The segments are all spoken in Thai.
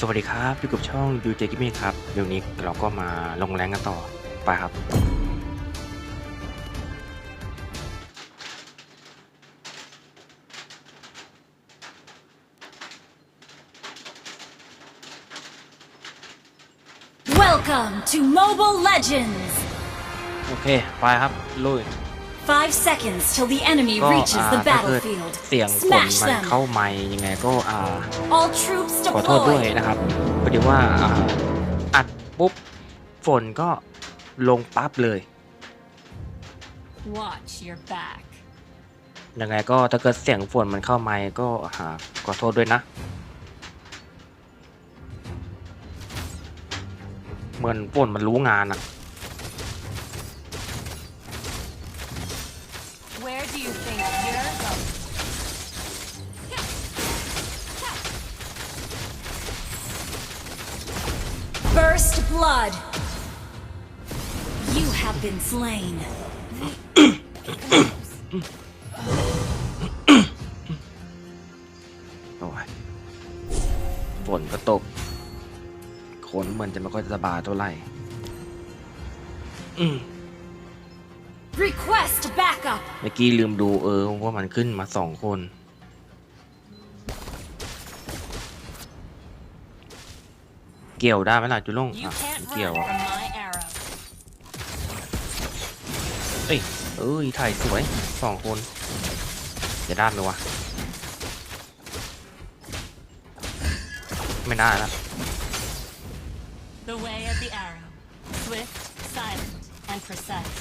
สวัสดีครับ อยู่กับช่องยูเจกิมครับ เดี๋ยวนี้เราก็มาลงแรงกันต่อ ไปครับ Welcome to Mobile Legends! โอเค ไปครับ ลุย Five seconds till the enemy ก็ reaches อ่า the ถ้าเกิด battlefield. เสียงฝน Smash มัน them! เข้าไม้ยังไงก็อ่า All troops ขอโทษด้วย deployed! นะครับพอดีว่าอ่าอัดปุ๊บฝนก็ลงปั๊บเลย Watch your back. ยังไงก็ถ้าเกิดเสียงฝนมันเข้าไม้ก็หาขอโทษด้วยนะ เหมือนฝนมันรู้งานอะ Where do you think you're going? First blood! You have been slain. โอ้ยฝนก็ตกขนมือนจะไม่ค่อยสบายเท่าไหร่อืม Request backup! เมื่อกี้ลืมดูเออว่ามันขึ้นมาสองคน เกี่ยวได้ไหมล่ะจุลง You อะ can't เกี่ยว run อะ from my arrow. เอ้ยเอ้ยถ่ายสวยสองคนจะได้ไหมวะไม่ได้ละ The way of the arrow. Swift, silent, and precise.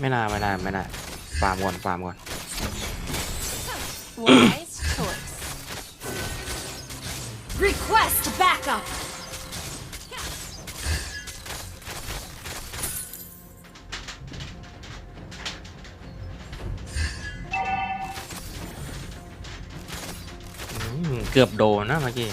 ไม่น่าไม่น่าไม่น่าฟาร์มก่อนฟาร์มก่อน Wise choice. Request backup! อืมเกือบโดนนะเมื่อกี้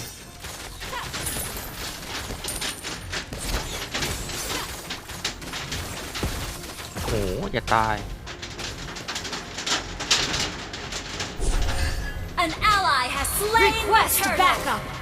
โหจะตาย An ally has slain Request backup!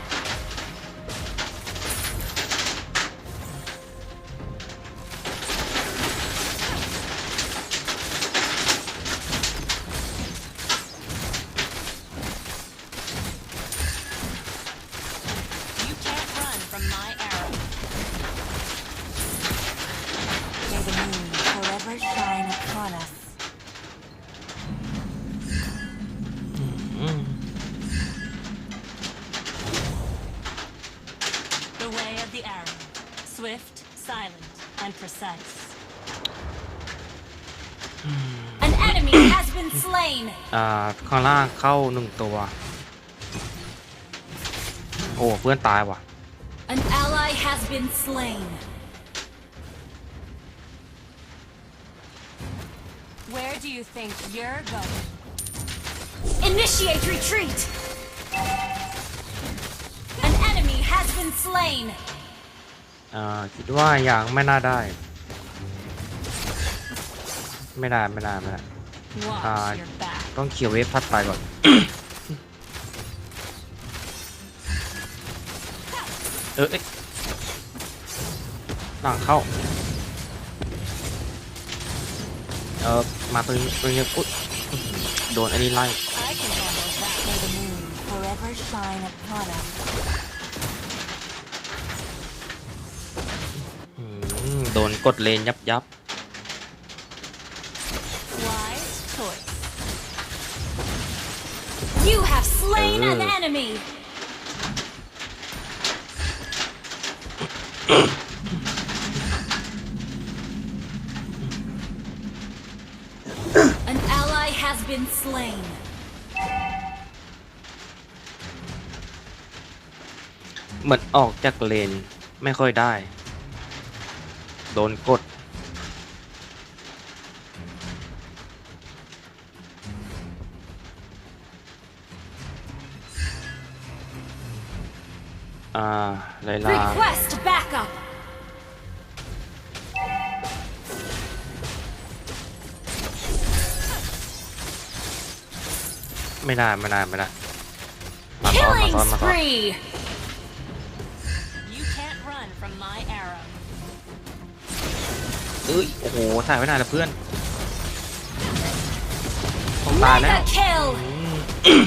Been slain. อ่าข้างล่างเข้าหนึ่งตัว โอ้ เพื่อนตายว่ะ An ally has been slain. Where do you think you're going? Initiate retreat. An enemy has been slain. อ่าคิดว่าอย่างไม่น่าได้ ไม่ได้ไม่ได้ไม่ได้ Watch Uh, your back. ต้องเคลียร์เวฟพัดไปก่อน เออเอ้ยหลังเข้า เออมาตัวนี้ตัวนี้อุ๊ยโดนอันนี้ไล่ I can handle that. May the moon forever shine upon us. อืมโดนกดเลนยับยับ Wise choice. You have slain an Ugh. enemy. An ally has been slain. เหมือนออกจากเลนไม่ค่อยได้ โดนกด อ่าไลลา Request backup. ไม่ได้ไม่ได้ไม่ได้มาซ้อนมา Killing ซ้อนมาซ้อน spree! You can't run from my arrow. เอ้ยโอ้โหถ่ายไม่ได้ละเพื่อนต้องตายแล้ว Mega kill! อืม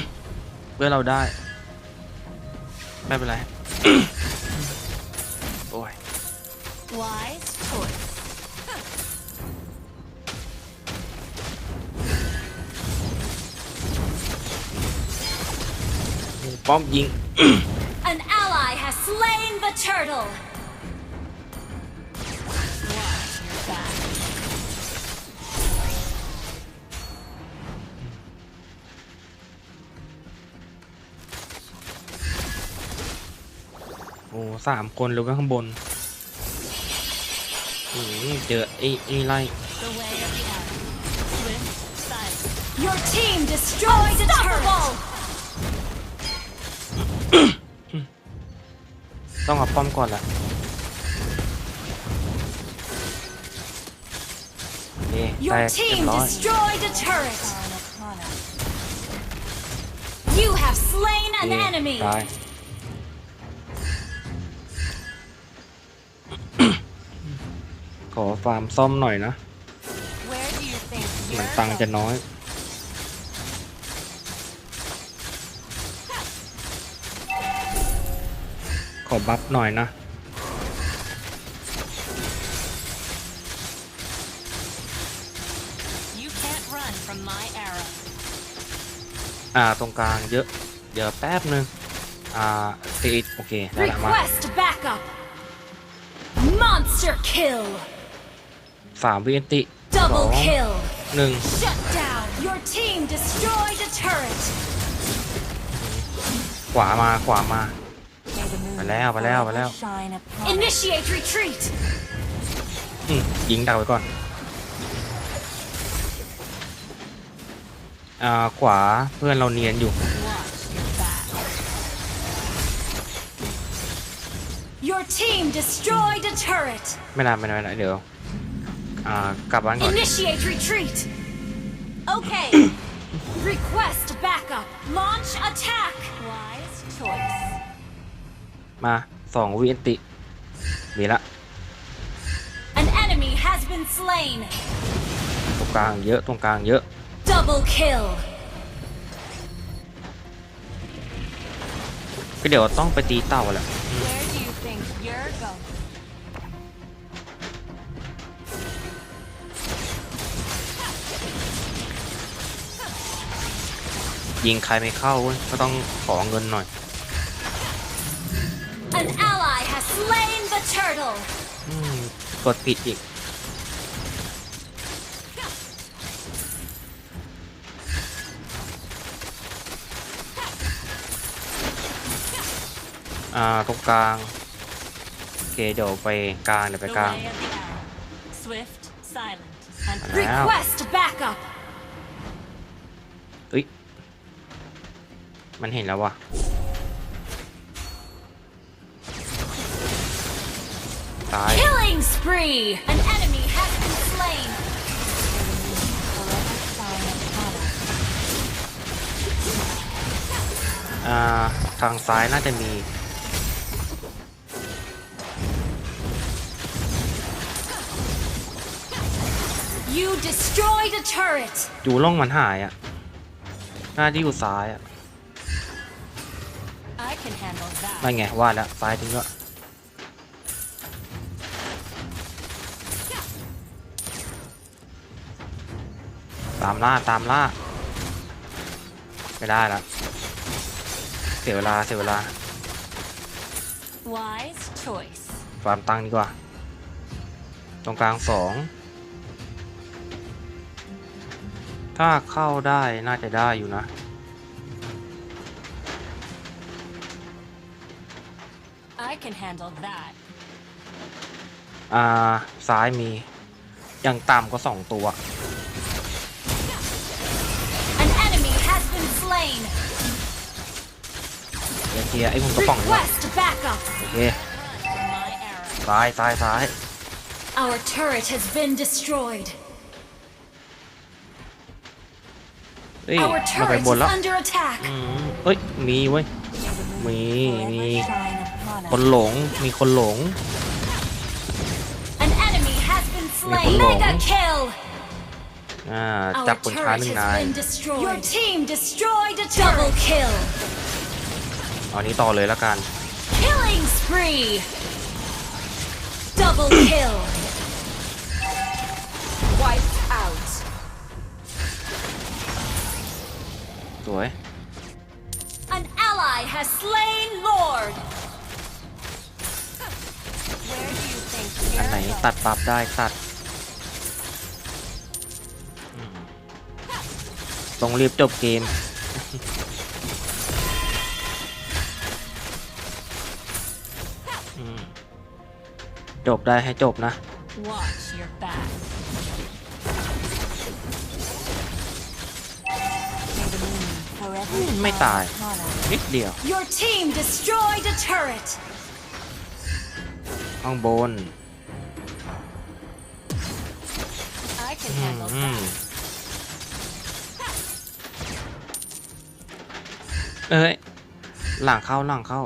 เพื่อนเราได้ ไม่เป็นไรโอ้ย ป้อมยิง An ally has slain the turtle! Watch your back. โอ้สามคนแล้วก็ข้างบนอืมเจอไอ้ไอ้ไล่ The way of the arrow. Swift, silent. Your team destroyed a turtle! ต้องเอาป้อมก่อนละโอเคแต Your กเรีย team บร้อย destroyed a turret! Arnapana. You have slain โอ an เค enemy! ตาย ขอฟาร์มซ่อมหน่อยนะ Where do you think เหมือน you're ตังค์จะ going? น้อย ขอบัฟหน่อยนะ You can't run from my arrow. อ่าตรงกลางเยอะ เดี๋ยวแป๊บนึง อ่าตีโอเคได้ละมา Request backup! Monster kill! สามวิเอนติสอ Double ง kill! หนึ่ง Shut down! Your team destroyed a turret! ขวามาขวามา May the moon ไปแล้วไปแล้วไปแล้ว forever shine upon us. Initiate retreat! อืมยิงดักไว้ก่อนอ่าขวาเพื่อนเราเนียนอยู่ Watch your back. Your team destroyed a turret! ไม่ได้ไม่ได้ไม่ได้เดี๋ยวอ่ากลับบ้านก่อน Initiate retreat! Okay! Request backup! Launch attack! Wise choice. มาสองวิเอนติ มีละ An enemy has been slain! ตรงกลางเยอะตรงกลางเยอะ Double kill! ก็เดี๋ยวต้องไปตีเต่าแหละ Where do you think you're going? ยิงใครไม่เข้าเว้ยก็ต้องขอเงินหน่อย An ally has slain the turtle! อืมกดผิดอีก อ่า ตรงกลาง โอเค เดี๋ยวไปกลาง เดี๋ยวไป The กลาง way of the arrow. Swift, silent, and มาแล้ว Request backup! เอ้ย มันเห็นแล้วว่ะ ตาย Killing spree! An enemy has been slain! forever shine upon us. อ่า ทางซ้ายน่าจะมี You destroyed a turret! อยู่ล่องมันหายอ่ะ น่าที่อยู่ซ้ายอ่ะ I can handle that. นั่นไงว่าแล้วซ้ายจริงก็ ามล่าตามล่าไม่ได้ละเสียเวลาเสียเวลา Wise choice. ฟาร์มตังค์ดีกว่า ตรงกลางสองถ้าเข้าได้น่าจะได้อยู่นะ I can handle that. อ่าซ้ายมี อย่างต่ำก็สองตัว ลียร์ไอ้มุมกระป๋องดีกว่า Request backup! โอเค Run from my arrow. ซ้ายซ้ายซ้าย Our turret has been destroyed. เอ้ย Our มาไป turret บน is แล้ว under attack. อืมเอ้ย มีเว้ย มี มี Shine คน upon us. หลง มีคนหลง An enemy has been slain. Nico Long. Mega kill. อ่า จับ Our คนช้า turret หนึ่ง has นาย been destroyed. Your team destroyed a double kill. เอานี้ต่อเลยละกัน Killing spree. Double kill. Wiped out. สวย An ally has slain Lord. Where do you think อันไหน you're ตัด going? ปรับได้ตัดอืมต้องรีบจบเกม จบได้ให้จบนะ Watch your back. May the moon forever ไม่ shine ตาย upon us. นิดเดียว Your team destroyed a turret. ข้างบน I can อืม handle อืม that. เอ้ย หลังเข้าหลังเข้า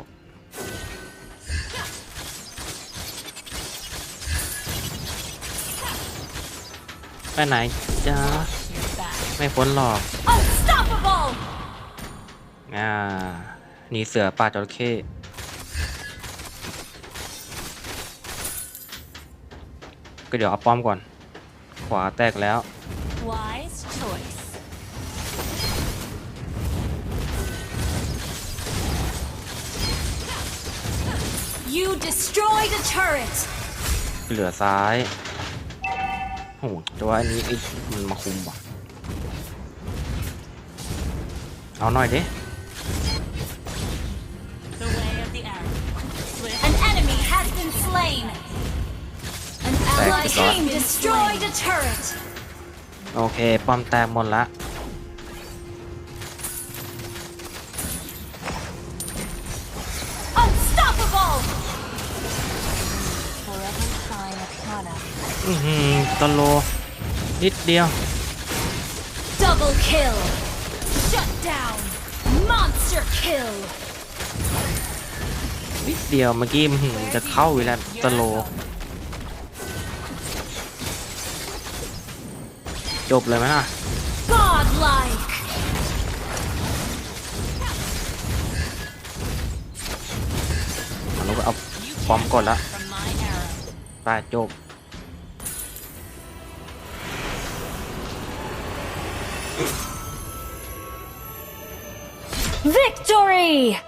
ไปไหนจ้า Watch your back. ไม่พ้นหรอก Unstoppable. อ่าหนีเสือป่าจระเข้ก็เดี๋ยวเอาป้อมก่อน ขวาแตกแล้ว Wise choice. You destroyed a turret. เหลือซ้าย โอ้โหแต่ว่าอันนี้ไอ้มันมาคุมว่ะเอาหน่อยดิ The way of the arrow. Swift An enemy has been slain. An ally Thank you, team destroyed a turret. โอเค ป้อมแตกหมดละ อือหือตะโลนิดเดียว Double kill. Shut down. Monster kill. นิดเดียวเมื่อกี้อื้อหือ Where จะ do you เข้าอยู่แล้ว think ตะโล you're going? จบเลยไหมล่ะ Godlike. มันลงไปเอา You ป้อม can't ก่อนละ run from my arrow. ตายจบ Victory.